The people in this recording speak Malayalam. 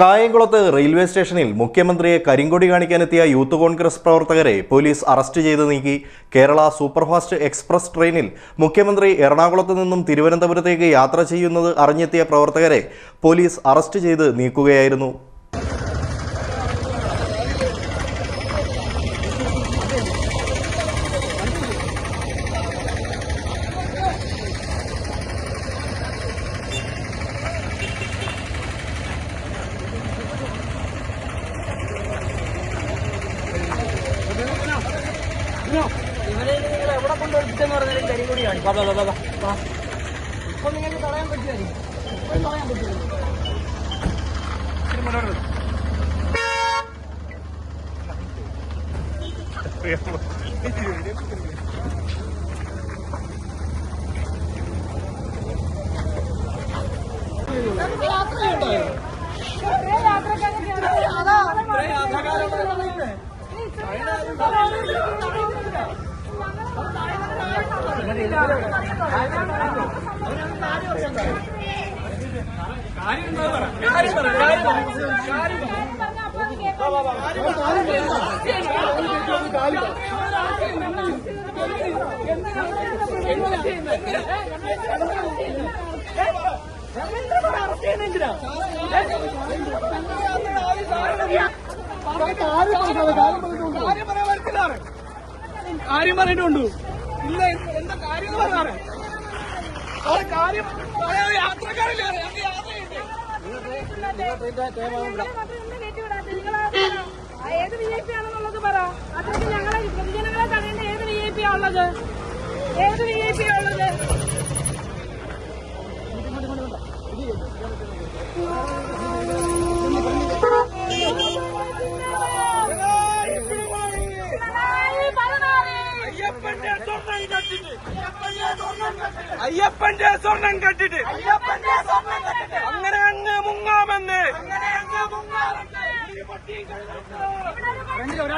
കായംകുളത്ത് റെയിൽവേ സ്റ്റേഷനിൽ മുഖ്യമന്ത്രിയെ കരിങ്കൊടി കാണിക്കാനെത്തിയ യൂത്ത് കോൺഗ്രസ് പ്രവർത്തകരെ പോലീസ് അറസ്റ്റ് ചെയ്ത് നീക്കി. കേരള സൂപ്പർഫാസ്റ്റ് എക്സ്പ്രസ് ട്രെയിനിൽ മുഖ്യമന്ത്രി എറണാകുളത്ത് നിന്നും തിരുവനന്തപുരത്തേക്ക് യാത്ര ചെയ്യുന്നത് അറിഞ്ഞെത്തിയ പ്രവർത്തകരെ പോലീസ് അറസ്റ്റ് ചെയ്ത് നീക്കുകയായിരുന്നു. എവിടെ എന്ന് പറഞ്ഞാലും കരികൂടി കാണിക്കും വാ, വാ, വാ, വാ, വാ. ഇപ്പൊ നിങ്ങൾക്ക് തടയാൻ പറ്റുമായിരിക്കും തടയാൻ പറ്റുമോ കാര്യം പറഞ്ഞിട്ടുണ്ട്. ഇല്ല കാര്യം കാര്യം ഏത് വി ഐ പി ആണെന്നുള്ളത് പറ. അത്രയ്ക്ക് ഞങ്ങളെ പൊതുജനങ്ങളെ തടയേണ്ട ഏത് വി ഐ പി ആ അയ്യപ്പന്റെ സ്വർണം കെട്ടിട്ട്. അയ്യപ്പന്റെ സ്വർണം കണ്ടിട്ട് അങ്ങനെ അങ്ങ് മുങ്ങാമെന്ന്. ഒരു